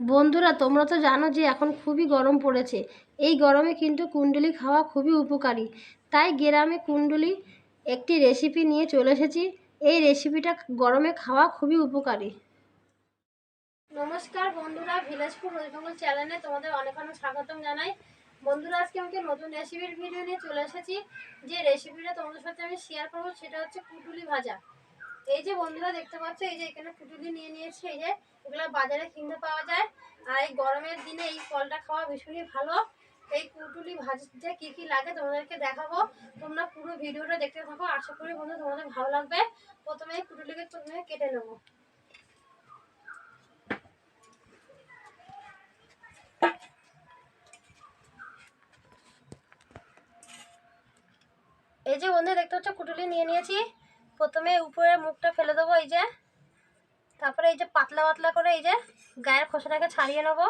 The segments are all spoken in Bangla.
বন্ধুরা, তোমরা তো জানো যে এখন খুবই গরম পড়েছে। এই গরমে কিন্তু কুণ্ডলি খাওয়া খুবই উপকারী। তাই গ্রামে কুণ্ডলি একটি রেসিপি নিয়ে চলে এসেছি। এই রেসিপিটা গরমে খাওয়া খুবই উপকারী। নমস্কার বন্ধুরা ভিলেজপুর ওয়েস্টবেঙ্গল চ্যানেলে তোমাদের অনেক অনেক স্বাগতম জানাই। বন্ধুরা, আজকে আমাকে নতুন রেসিপির ভিডিও নিয়ে চলে এসেছি। যে রেসিপিটা তোমাদের সাথে আমি শেয়ার করব, সেটা হচ্ছে পুটুলি ভাজা। এই যে বন্ধুরা দেখতে পাচ্ছ, এই যে এখানে পুটুলি নিয়ে নিয়েছি, এই যে এগুলো বাজারে কিনতে পাওয়া যায়। আর এই গরমের দিনে এই ফলটা খাওয়া ভীষণই ভালো। এই পুটুলি ভাজতে কি কি লাগে তোমাদেরকে দেখাবো। তোমরা পুরো ভিডিওটা দেখতে থাকো। আশা করি বন্ধু তোমাদের ভালো লাগবে। প্রথমে এই পুটুলিকে তুমি কেটে নেব। এই যে বন্ধু দেখতে হচ্ছে কুটুলি নিয়ে নিয়েছি। প্রথমে উপরে মুখটা ফেলে দেবো, এই যে। তারপরে এই যে পাতলা পাতলা করে এই যে গায়ের খোসাটাকে ছাড়িয়ে নেব।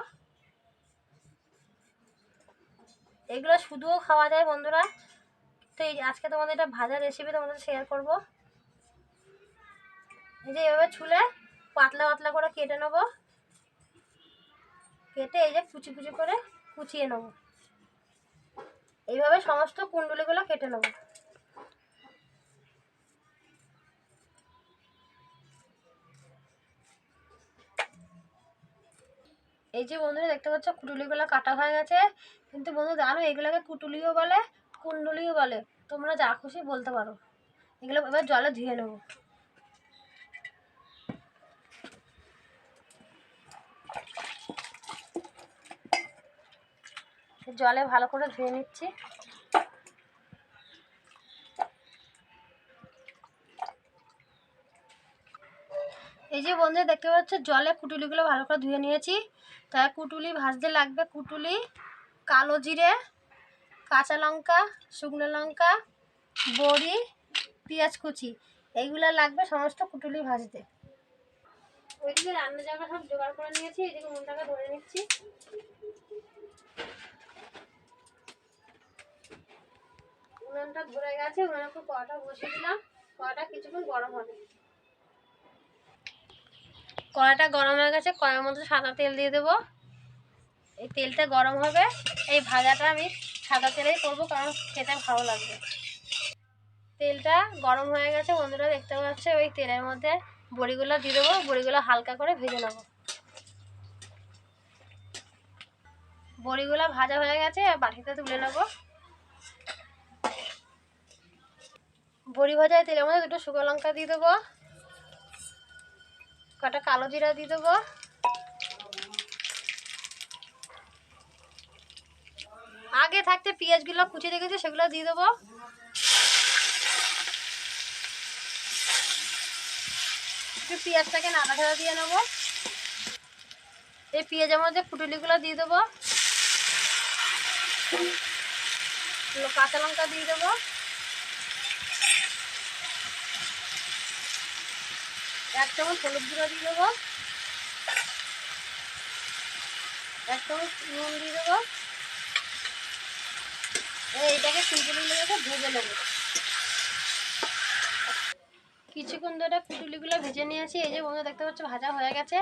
এগুলো শুধুও খাওয়া যায় বন্ধুরা। তো এই আজকে তোমাদের এটা ভাজা রেসিপি তোমাদের শেয়ার করব। এই যে এভাবে ছুলে পাতলা পাতলা করে কেটে নেব। কেটে এই যে কুচি কুচি করে কুচিয়ে নেব। এইভাবে সমস্ত কুণ্ডলিগুলো কেটে নেব। এই যে বন্ধুরা দেখতে পাচ্ছ, কুটুলিগুলো কাটা হয়ে গেছে। কিন্তু বন্ধু জানো, এগুলোকে কুটুলিও বলে, কুণ্ডলিও বলে। তোমরা যা খুশি বলতে পারো। এগুলো এবার জলে ধুয়ে নেব। জলে ভালো করে ধুয়ে নিচ্ছি। এই যে বন্ধু দেখতে পাচ্ছ, জলে কুটুলিগুলো ভালো করে ধুয়ে নিয়েছি। তাই কুটুলি ভাজতে লাগবে, কুটুলি, কালো জিরে, কাঁচা লঙ্কা, শুকনো লঙ্কা, বড়ি, পেঁয়াজ কুচি, এইগুলো লাগবে সমস্ত কুটুলি ভাজতে। ওইদিকে রান্না জায়গা সব জোগাড় করে নিয়েছি এইদিকে মনটাকে ধরে নিচ্ছি। উনুনটা ধরে গেছে উনুনে একটু কটা বসিয়ে দিলাম কটা কিছুক্ষণ গরম হবে। কড়াটা গরম হয়ে গেছে, কড়ার মধ্যে সাদা তেল দিয়ে দেবো। এই তেলটা গরম হবে, এই ভাজাটা আমি সাদা তেলেই করব, কারণ খেতে ভালো লাগবে। তেলটা গরম হয়ে গেছে, বন্ধুরা দেখতে পাচ্ছে, ওই তেলের মধ্যে বড়িগুলো দিয়ে দেবো, বড়িগুলো হালকা করে ভেজে নেব। বড়িগুলো ভাজা হয়ে গেছে বাটিতে তুলে নেব। বড়ি ভাজায় তেলের মধ্যে দুটো শুকনো লঙ্কা দিয়ে দেবো। কটা কালো জিরা দিয়ে দেবো? আগে থাকতে পেঁয়াজগুলো কুচি রেখেছি, সেগুলো দিয়ে দেবো। একটু পেঁয়াজটাকে নাড়াচাড়া দিয়ে নেব। এই পেঁয়াজের মধ্যে ফুটুলিগুলো দিয়ে দেবো। কাঁচা লঙ্কা দিয়ে দেবো। এক চামচ হলুদ গুঁড়ো দিয়ে দেবো। এক চামচ নুন দিয়ে দেবো। এইটাকে কুটুলি লেগে ভেজে নেব। কিছুক্ষণ ধরে কুটুলিগুলো ভেজে নিয়েছি। এই যে বন্ধু দেখতে পাচ্ছ, ভাজা হয়ে গেছে।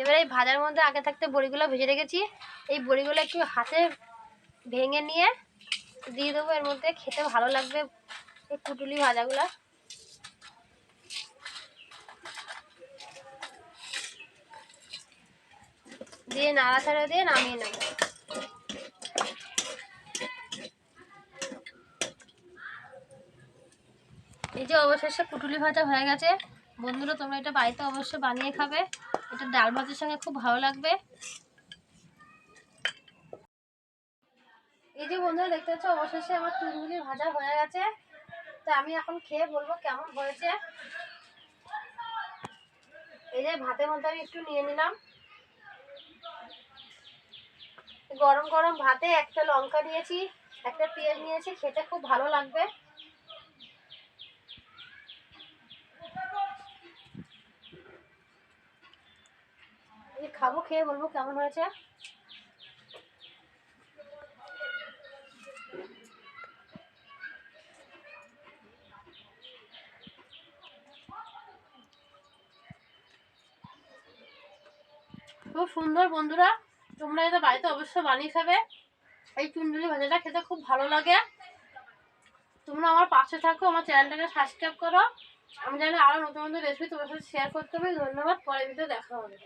এবার এই ভাজার মধ্যে আগে থাকতে বড়িগুলো ভেজে রেখেছি। এই বড়িগুলো একটু হাতে ভেঙে নিয়ে দিয়ে দেবো। এর মধ্যে খেতে ভালো লাগবে এই কুটুলি ভাজাগুলো। দিয়ে নাড়াচাড়া দিয়ে নামিয়ে নেব। এই যে অবশেষে পুটুলি ভাজা হয়ে গেছে। বন্ধুরা, তোমরা এটা বাড়িতে অবশ্যই বানিয়ে খাবে। এটা ডাল ভাতের সঙ্গে খুব ভালো লাগবে। এই যে বন্ধুরা, দেখতে পাচ্ছ, অবশেষে আমার তুলগুলি ভাজা হয়ে গেছে। তা আমি এখন খেয়ে বলব কেমন হয়েছে। এই যে ভাতের মধ্যে আমি একটু নিয়ে নিলাম। গরম গরম ভাতে একটা লঙ্কা নিয়েছি একটা পেঁয়াজ নিয়েছি, খেতে খুব ভালো লাগবে। খাব, খেয়ে বলব কেমন হয়েছে। খুব সুন্দর বন্ধুরা। তোমরা এটা বাড়িতে অবশ্যই বানিয়ে খাবে। এই চুনচুলি ভাজাটা খেতে খুব ভালো লাগে। তোমরা আমার পাশে থাকো, আমার চ্যানেলটাকে সাবস্ক্রাইব করো। আমি জানি আরও নতুন নতুন রেসিপি তোমার সাথে শেয়ার করতে হবে। ধন্যবাদ, পরে ভিডিও দেখা হবে।